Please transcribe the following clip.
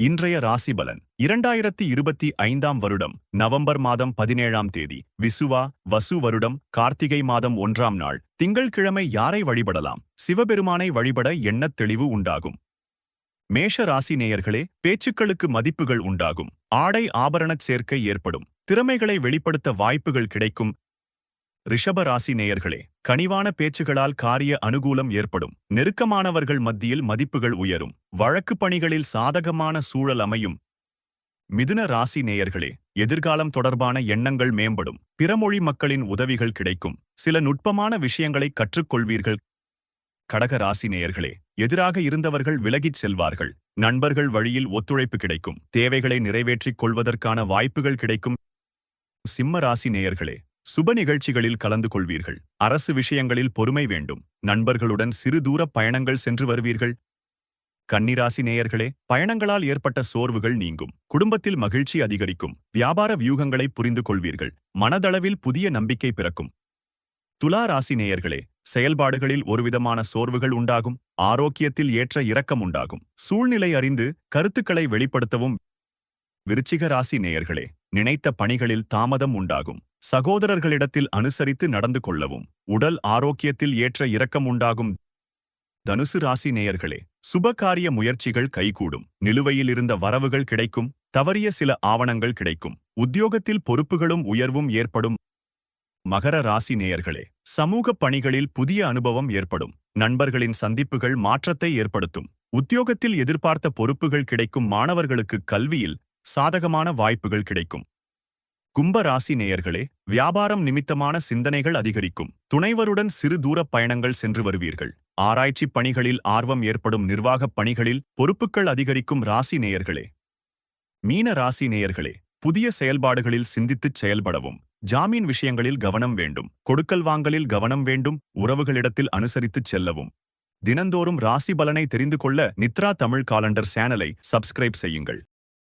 இன்றைய ராசி பலன் இரண்டாயிரத்தி இருபத்தி ஐந்தாம் வருடம் நவம்பர் மாதம் பதினேழாம் தேதி. விசுவா வசு வருடம் கார்த்திகை மாதம் ஒன்றாம் நாள். திங்கள்கிழமை யாரை வழிபடலாம்? சிவபெருமானை வழிபட எண்ணத் தெளிவு உண்டாகும்? மேஷ ராசி நேயர்களே பேச்சுக்களுக்கு மதிப்புகள் உண்டாகும். ஆடை ஆபரணச் சேர்க்கை ஏற்படும். திறமைகளை வெளிப்படுத்த வாய்ப்புகள் கிடைக்கும். ரிஷபராசி நேயர்களே கனிவான பேச்சுகளால் காரிய அனுகூலம் ஏற்படும். நெருக்கமானவர்கள் மத்தியில் மதிப்புகள் உயரும். வழக்கு பணிகளில் சாதகமான சூழல் அமையும். மிதுன ராசி நேயர்களே எதிர்காலம் தொடர்பான எண்ணங்கள் மேம்படும். பிறமொழி மக்களின் உதவிகள் கிடைக்கும். சில நுட்பமான விஷயங்களை கற்றுக்கொள்வீர்கள். கடக ராசி நேயர்களே எதிராக இருந்தவர்கள் விலகிச் செல்வார்கள். நண்பர்கள் வழியில் ஒத்துழைப்பு கிடைக்கும். தேவைகளை நிறைவேற்றிக் கொள்வதற்கான வாய்ப்புகள் கிடைக்கும். சிம்ம ராசி நேயர்களே சுப நிகழ்ச்சிகளில் கலந்து கொள்வீர்கள். அரசு விஷயங்களில் பொறுமை வேண்டும். நண்பர்களுடன் சிறு தூர பயணங்கள் சென்று வருவீர்கள். கன்னிராசி நேயர்களே பயணங்களால் ஏற்பட்ட சோர்வுகள் நீங்கும். குடும்பத்தில் மகிழ்ச்சி அதிகரிக்கும். வியாபார வியூகங்களை புரிந்து கொள்வீர்கள். மனதளவில் புதிய நம்பிக்கை பிறக்கும். துலா ராசி நேயர்களே செயல்பாடுகளில் ஒருவிதமான சோர்வுகள் உண்டாகும். ஆரோக்கியத்தில் ஏற்ற இரக்கம் உண்டாகும். சூழ்நிலை அறிந்து கருத்துக்களை வெளிப்படுத்தவும். விருச்சிக ராசி நேயர்களே நினைத்த பணிகளில் தாமதம் உண்டாகும். சகோதரர்களிடத்தில் அனுசரித்து நடந்து கொள்ளவும். உடல் ஆரோக்கியத்தில் ஏற்ற இரக்கம் உண்டாகும். தனுசு ராசி நேயர்களே சுபகாரிய முயற்சிகள் கைகூடும். நிலுவையில் இருந்த வரவுகள் கிடைக்கும். தவறிய சில ஆவணங்கள் கிடைக்கும். உத்தியோகத்தில் பொறுப்புகளும் உயர்வும் ஏற்படும். மகர ராசி நேயர்களே சமூக பணிகளில் புதிய அனுபவம் ஏற்படும். நண்பர்களின் சந்திப்புகள் மாற்றத்தை ஏற்படுத்தும். உத்தியோகத்தில் எதிர்பார்த்த பொறுப்புகள் கிடைக்கும். மாணவர்களுக்கு கல்வியில் சாதகமான வாய்ப்புகள் கிடைக்கும். கும்ப ராசி நேயர்களே வியாபாரம் நிமித்தமான சிந்தனைகள் அதிகரிக்கும். துணைவருடன் சிறு தூரப் பயணங்கள் சென்று வருவீர்கள். ஆராய்ச்சி பணிகளில் ஆர்வம் ஏற்படும் நிர்வாகப் பணிகளில் பொறுப்புகள் அதிகரிக்கும் ராசி நேயர்களே. மீன ராசி நேயர்களே புதிய செயல்பாடுகளில் சிந்தித்துச் செயல்படவும். ஜாமீன் விஷயங்களில் கவனம் வேண்டும். கொடுக்கல் வாங்கலில் கவனம் வேண்டும். உறவுகளிடத்தில் அனுசரித்துச் செல்லவும். தினந்தோறும் ராசி பலனை தெரிந்து கொள்ள நித்ரா தமிழ் காலண்டர் சேனலை சப்ஸ்கிரைப் செய்யுங்கள்.